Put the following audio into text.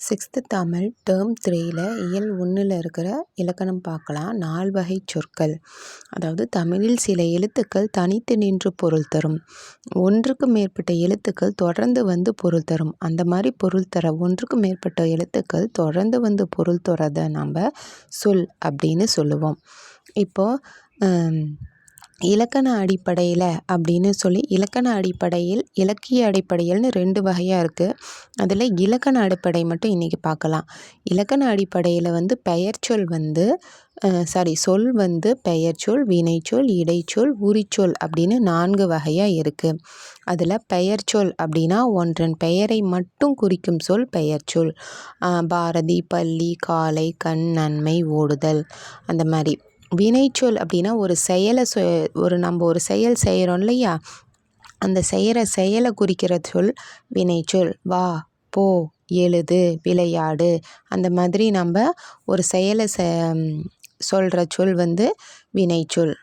Sixth Tamil term த்ரீயில் இயல் ஒன்றில் இருக்கிற இலக்கணம் பார்க்கலாம். நால்வகை சொற்கள். அதாவது தமிழில் சில எழுத்துக்கள் தனித்து நின்று பொருள் தரும். ஒன்றுக்கு மேற்பட்ட எழுத்துக்கள் தொடர்ந்து வந்து பொருள் தரும். அந்த மாதிரி பொருள் தர ஒன்றுக்கு மேற்பட்ட எழுத்துக்கள் தொடர்ந்து வந்து பொருள் தரதை நம்ம சொல் அப்படின்னு சொல்லுவோம். இப்போது இலக்கண அடிப்படையில் அப்படின்னு சொல்லி இலக்கண அடிப்படையில் இலக்கிய அடிப்படையில்னு ரெண்டு வகையாக இருக்குது அதில் இலக்கண அடிப்படை மட்டும் இன்றைக்கி பார்க்கலாம் இலக்கண அடிப்படையில் வந்து பெயர்ச்சொல் வந்து சாரி சொல் வந்து பெயர்ச்சொல் வினைச்சொல் இடைச்சொல் உரிச்சொல் அப்படின்னு நான்கு வகையாக இருக்குது அதில் பெயர்ச்சொல் அப்படின்னா ஒன்றன் பெயரை மட்டும் குறிக்கும் சொல் பெயர்ச்சொல் பாரதி பள்ளி காலை கண் நன்மை ஓடுதல் அந்த மாதிரி. வினைச்சொல் அப்படின்னா ஒரு செயலை சொ ஒரு நம்ம ஒரு செயல் செய்கிறோம் இல்லையா? அந்த செய்கிற செயலை குறிக்கிற சொல் வினைச்சொல். வா போ எழுது விளையாடு. அந்த மாதிரி நம்ம ஒரு செயலை செ சொல்கிற சொல் வந்து வினைச்சொல்.